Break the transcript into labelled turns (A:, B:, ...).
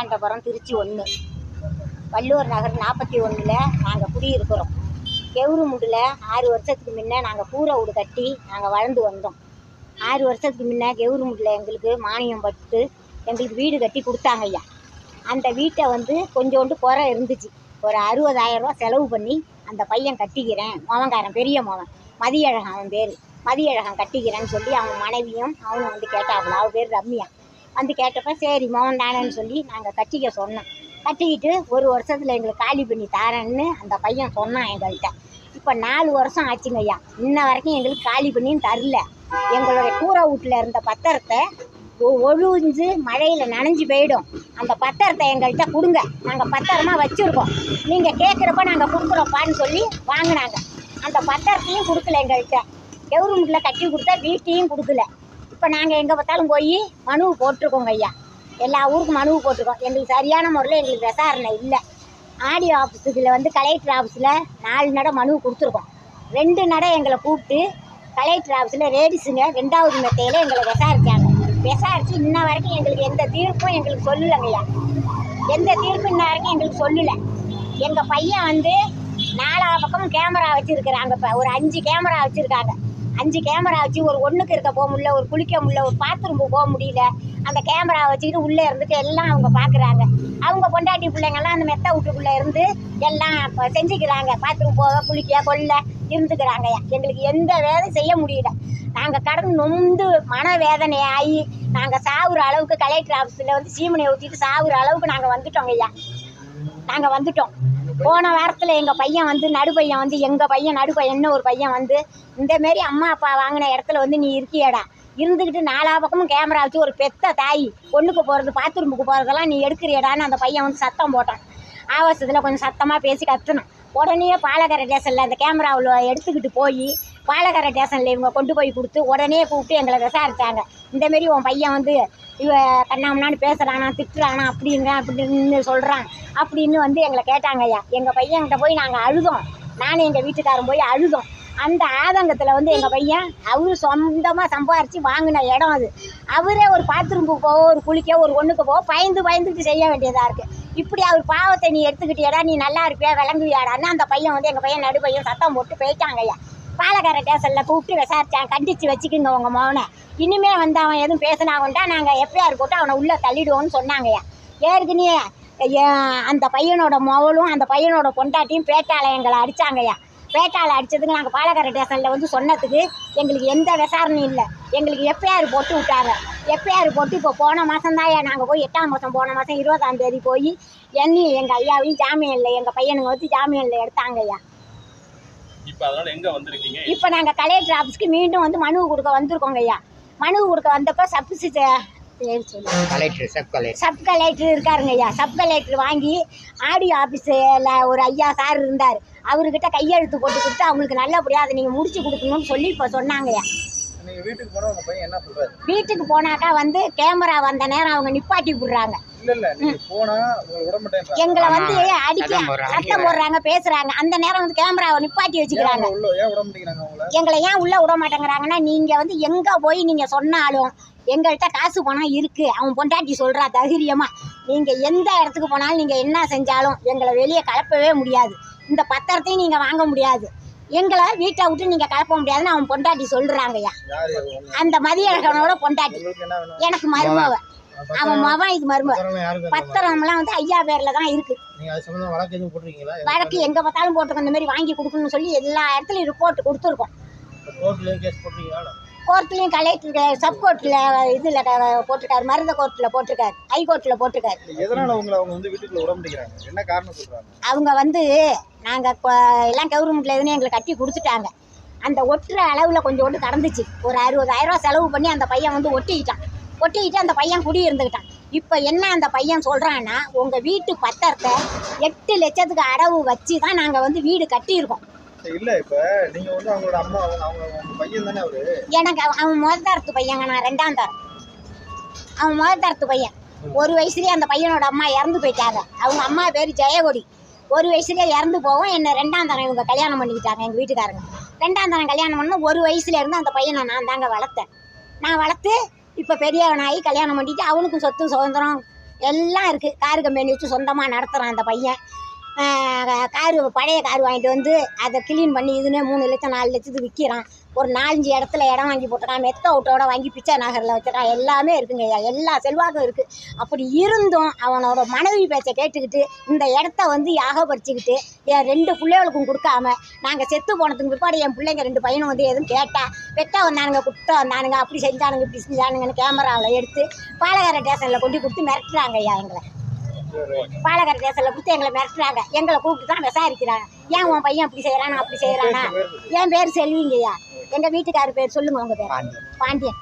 A: பிள்ளையாண்டபுரம் திருச்சி ஒன்று வள்ளுவர் நகர் நாற்பத்தி ஒன்றில் நாங்கள் குடியிருக்கிறோம். கெவுருமுண்டில் ஆறு வருஷத்துக்கு முன்ன நாங்கள் கூரை வீடு கட்டி நாங்கள் வளர்ந்து வந்தோம். ஆறு வருஷத்துக்கு முன்ன கெவுருமுண்டில் எங்களுக்கு மானியம் பட்டு எங்களுக்கு வீடு கட்டி கொடுத்தாங்க ஐயா. அந்த வீட்டை வந்து கொஞ்சோண்டு குறை இருந்துச்சு. ஒரு அறுபதாயிரம் ரூபா செலவு பண்ணி அந்த பையன் கட்டிக்கிறேன். மவன்காரன் பெரிய மவன் மதியழகன் அவன் பேர். மதியழகன் கட்டிக்கிறேன்னு சொல்லி அவன் மனைவியும் அவனும் வந்து கேட்டாப்புல அவன் பேர் ரம்யா. வந்து கேட்டப்ப சரி மோகன் சொல்லி நாங்கள் கட்டிக்க சொன்னோம். கட்டிக்கிட்டு ஒரு வருஷத்தில் எங்களுக்கு காலி பண்ணி தரேன்னு அந்த பையன் சொன்னான் எங்கள்கிட்ட இப்போ நாலு வருஷம் ஆச்சுங்க ஐயா. இன்ன வரைக்கும் எங்களுக்கு காலி பண்ணியும் தரல. எங்களுடைய கூரை வீட்டில் இருந்த பத்திரத்தை ஒ- ஒழுஞ்சு மழையில் நனைஞ்சு போயிடும். அந்த பத்திரத்தை எங்கள்கிட்ட கொடுங்க. நாங்கள் பத்திரமா வச்சுருக்கோம். நீங்கள் கேட்குறப்ப நாங்கள் கொடுக்குறோப்பான்னு சொல்லி வாங்கினாங்க. அந்த பத்திரத்தையும் கொடுக்கல எங்கள்கிட்ட கவர்மெண்ட்டில் கட்டி கொடுத்தா வீட்டையும் கொடுக்கல. இப்போ நாங்கள் எங்கே பார்த்தாலும் போய் மனு போட்டிருக்கோங்க ஐயா. எல்லா ஊருக்கும் மனு போட்டிருக்கோம். எங்களுக்கு சரியான முறையில் எங்களுக்கு விசாரணை இல்லை. ஆடியோ ஆஃபீஸில் வந்து கலெக்டர் ஆஃபீஸில் நாலு நடை மனு கொடுத்துருக்கோம். ரெண்டு நடை எங்களை கூப்பிட்டு கலெக்டர் ஆஃபீஸில் லேடிஸுங்க ரெண்டாவது மெத்தையில் எங்களை விசாரித்தாங்க விசாரித்து இன்ன வரைக்கும் எங்களுக்கு எந்த தீர்ப்பும் எங்களுக்கு சொல்லலைங்கய்யா எந்த தீர்ப்பும் இன்ன வரைக்கும் எங்களுக்கு சொல்லலை. எங்கள் பையன் வந்து நாலா பக்கமும் கேமரா வச்சுருக்குறாங்க. இப்போ ஒரு அஞ்சு கேமரா வச்சுருக்காங்க. அஞ்சு கேமரா வச்சு ஒரு ஒன்றுக்கு இருக்க போக முடியல ஒரு குளிக்க முடியல ஒரு பாத்ரூம் போக முடியல. அந்த கேமரா வச்சுக்கிட்டு உள்ளே இருந்துட்டு எல்லாம் அவங்க பார்க்குறாங்க அவங்க பொண்டாட்டி பிள்ளைங்கெல்லாம் அந்த மெத்த வீட்டுக்குள்ளே இருந்து எல்லாம் இப்போ செஞ்சுக்கிறாங்க. பாத்ரூம் போக குளிக்க கொல்ல இருந்துக்கிறாங்க. எங்களுக்கு எந்த வேலையும் செய்ய முடியல. நாங்கள் கடந்து நொந்து மன நாங்கள் சாகுற அளவுக்கு கலெக்டர் ஆஃபீஸில் வந்து சீமனை ஊற்றிட்டு சாகுற அளவுக்கு நாங்கள் வந்துட்டோங்க ஐயா. நாங்கள் வந்துட்டோம். போன வாரத்தில் எங்கள் பையன் வந்து நடு பையன் வந்து எங்கள் பையன் நடு பையன்னு ஒரு பையன் வந்து இந்த மாரி அம்மா அப்பா வாங்கின இடத்துல வந்து நீ இருக்கியடா. இருந்துக்கிட்டு நாலா பக்கமும் கேமரா வச்சு ஒரு பெத்த தாய் பொண்ணுக்கு போகிறது பாத்ரூமுக்கு போகிறதெல்லாம் நீ எடுக்கிறியடான்னு அந்த பையன் வந்து சத்தம் போட்டான். ஆவாசத்தில் கொஞ்சம் சத்தமாக பேசி கத்துனான். உடனே பாலக்கரை ஸ்டேஷனில் அந்த கேமராவில் எடுத்துக்கிட்டு போய் பாலக்கரை ஸ்டேஷனில் இவங்க கொண்டு போய் கொடுத்து உடனே கூப்பிட்டு எங்களை விசாரித்தாங்க இந்தமாரி உன் பையன் வந்து இவ கண்ணாமண்ணான்னு பேசுகிறானா திட்டுறானா அப்படிங்க அப்படின்னு சொல்கிறான் அப்படின்னு வந்து எங்களை கேட்டாங்க ஐயா. எங்கள் பையன்கிட்ட போய் நாங்கள் அழுதோம். நானும் எங்கள் வீட்டுக்காரன் போய் அழுதோம். அந்த ஆதங்கத்தில் வந்து எங்கள் பையன் அவரு சொந்தமாக சம்பாரித்து வாங்கின இடம் அது. அவரே ஒரு பாத்ரூமுக்கு போக ஒரு குளிக்க ஒரு ஒன்றுக்கு போக பயந்து பயந்துட்டு செய்ய வேண்டியதாக இருக்குது இப்படி அவர் பாவத்தை நீ எடுத்துக்கிட்டியடா நீ நல்லா இருப்பியா விளங்குவியாடான்னு அந்த பையன் வந்து எங்கள் பையன் நடு பையன் சத்தம் போட்டு போயிட்டாங்க ஐயா. பாலக்கார ஸ்டேஷனில் கூப்பிட்டு விசாரித்தான் கண்டித்து வச்சுக்குங்க உங்கள் மகனை. இனிமே வந்து அவன் எதுவும் பேசினாங்கன்ட்டா நாங்கள் எஃப்ஐஆர் போட்டு அவனை உள்ளே தள்ளிடுவோம்னு சொன்னாங்கய்யா. ஏற்கனவே அந்த பையனோட மவளும் அந்த பையனோட பொண்டாட்டியும் பேட்டால எங்களை அடித்தாங்கய்யா பேட்டால அடித்ததுக்கு நாங்கள் பாலக்கார ஸ்டேஷனில் வந்து சொன்னதுக்கு எங்களுக்கு எந்த விசாரணையும் இல்லை. எங்களுக்கு எஃப்ஐஆர் போட்டு விட்டாங்க. எஃப்ஐஆர் போட்டு இப்போ போன மாதம் தான் நாங்கள் போய் எட்டாம் மாதம் போன மாதம் இருபதாம் தேதி போய் என்னையும் எங்கள் ஐயாவையும் ஜாமீனில் எங்கள் பையனுங்க வந்து ஜாமீனில் எடுத்தாங்கய்யா.
B: இப்ப அதனால எங்க வந்திருக்கீங்க?
A: இப்போ நாங்கள் கலெக்டர் ஆஃபீஸ்க்கு மீண்டும் வந்து மனு கொடுக்க வந்திருக்கோங்க ஐயா. மனு கொடுக்க வந்தப்போ சப்சி பேர் சொல்லு
C: collector sub collector
A: sub collector இருக்காருங்க ஐயா. சப் கலெக்டர் வாங்கி ஆடியோ ஆஃபீஸில் ஒரு ஐயா சார் இருந்தார். அவர்கிட்ட கையெழுத்து போட்டு கொடுத்து அவங்களுக்கு நல்லபடியாக அதை நீங்கள் முடிச்சு கொடுக்கணும்னு சொல்லி இப்போ சொன்னாங்கய்யா
D: நீங்க வீட்டுக்கு போனா உங்க பையன் என்ன சொல்றாரு?
A: வீட்டுக்கு போனாக்கா வந்து கேமரா வந்த நேரம் அவங்க நிப்பாட்டி விடுறாங்க. எங்களை வந்து அடிக்க
C: சத்தம் போடுறாங்க.
A: பேசுறாங்க. அந்த நேரம் வந்து கேமராவை நிப்பாட்டி வச்சுக்கிறாங்க. எங்களை ஏன் உள்ள விட மாட்டேங்கிறாங்கன்னா நீங்க வந்து எங்க போய் நீங்க சொன்னாலும் எங்கள்கிட்ட காசு பணம் இருக்கு. அவன் பொண்டாட்டி சொல்றா தைரியமா. நீங்க எந்த இடத்துக்கு போனாலும் நீங்க என்ன செஞ்சாலும் எங்களை வெளியே கலப்பவே முடியாது. இந்த பத்திரத்தையும் நீங்க வாங்க முடியாது. எங்களை வீட்டை விட்டு நீங்க கலப்ப முடியாதுன்னு அவன் பொண்டாட்டி
D: உங்க-
A: அந்த மதியழகனோட பொண்டாட்டி. எனக்கு மருமவ. அவன் மவன் இது மருமவ. பத்திரம்லாம் வந்து ஐயா பேர்ல தான் இருக்கு.
D: நீங்க அது சம்பந்தமா வழக்கு
A: எங்க பார்த்தாலும் போட்டுக்கோ இந்த மாதிரி வாங்கி கொடுக்கணும்னு சொல்லி எல்லா இடத்துலயும் ரிப்போர்ட் கொடுத்துருக்கோம். கோர்ட்லேயும் கலெக்டர் சப் கோர்ட்டில் இதில் போட்டிருக்காரு மருந்த கோர்ட்டில் போட்டிருக்காரு ஹை கோர்ட்டில் போட்டிருக்காரு.
D: எதனால உங்களை அவங்க வந்து வீட்டுக்குள்ள விட என்ன காரணம் சொல்றாங்க?
A: அவங்க வந்து நாங்கள் எல்லாம் கவர்மெண்ட்டில் எதுன்னு எங்களுக்கு கட்டி கொடுத்துட்டாங்க. அந்த ஒட்டுற அளவில் கொஞ்சோண்டு கடந்துச்சு. ஒரு அறுபதாயிரம் ரூபா செலவு பண்ணி அந்த பையன் வந்து ஒட்டிக்கிட்டான். ஒட்டிக்கிட்டு அந்த பையன் குடி இருந்துக்கிட்டான் இப்போ என்ன அந்த பையன் சொல்கிறான்னா உங்கள் வீட்டு பத்திரத்தை எட்டு லட்சத்துக்கு அடவு வச்சு தான் நாங்கள் வந்து வீடு கட்டியிருக்கோம்.
D: இல்ல இப்ப நீங்க வந்து அவங்களோட அம்மா அவங்க அவங்க பையன் தானே அவரு?
A: எனக்கு அவன் முதல் தரத்து பையங்க நான் ரெண்டாம் தரம். அவன் முதல் தரத்து பையன். ஒரு வயசுலயே அந்த பையனோட அம்மா இறந்து போயிட்டாங்க. அவங்க அம்மா பேர் ஜெயகொடி. ஒரு வயசுலயே இறந்து போவோம் என்ன ரெண்டாம் தரம் இவங்க கல்யாணம் பண்ணிக்கிட்டாங்க எங்கள் வீட்டுக்காரங்க. ரெண்டாம் தரம் கல்யாணம் பண்ண ஒரு வயசுல இருந்து அந்த பையனை நான் தாங்க வளர்த்தேன். நான் வளர்த்து இப்போ பெரியவனாகி கல்யாணம் பண்ணிட்டு அவனுக்கும் சொத்து சுதந்திரம் எல்லாம் இருக்குது காரு கம்பெனி வச்சு சொந்தமாக நடத்துகிறான் அந்த பையன். காரு பழைய கார் வாங்கிட்டு வந்து அதை க்ளீன் பண்ணி இதுன்னு மூணு லட்சம் நாலு லட்சத்துக்கு விற்கிறான். ஒரு நாலஞ்சு இடத்துல இடம் வாங்கி போட்டுறான் மெத்த அவுட்டோட வாங்கி பிச்சை நகரில் வச்சிருக்கான். எல்லாமே இருக்குங்க ஐயா. எல்லா செல்வாக்கும் இருக்குது அப்படி இருந்தும் அவனோட மனைவி பேச்சை கேட்டுக்கிட்டு இந்த இடத்த வந்து யாகப்படுத்திக்கிட்டு என் ரெண்டு பிள்ளைகளுக்கும் கொடுக்காம நாங்கள் செத்து போனதுக்கு பிற்பாடு என் பிள்ளைங்க ரெண்டு பையனும் வந்து எதுவும் கேட்டா வெட்ட வந்தானுங்க குட்ட வந்தானுங்க அப்படி செஞ்சானுங்க இப்படி செஞ்சானுங்கன்னு கேமராவில் எடுத்து பாலகார ஸ்டேஷனில் கொண்டு கொடுத்து மிரட்டுறாங்க ஐயா எங்களை. பாலகார ஸ்டேஷனில் கொடுத்து எங்களை மிரட்டுறாங்க. எங்களை கூப்பிட்டு தான் விசாரிக்கிறாங்க ஏன் உன் பையன் அப்படி செய்கிறானா அப்படி செய்கிறானா என் பேர் செல்விங்கய்யா. எங்கள் வீட்டுக்காரர் பேர் சொல்லுங்க உங்கள் பேர். பாண்டியன்.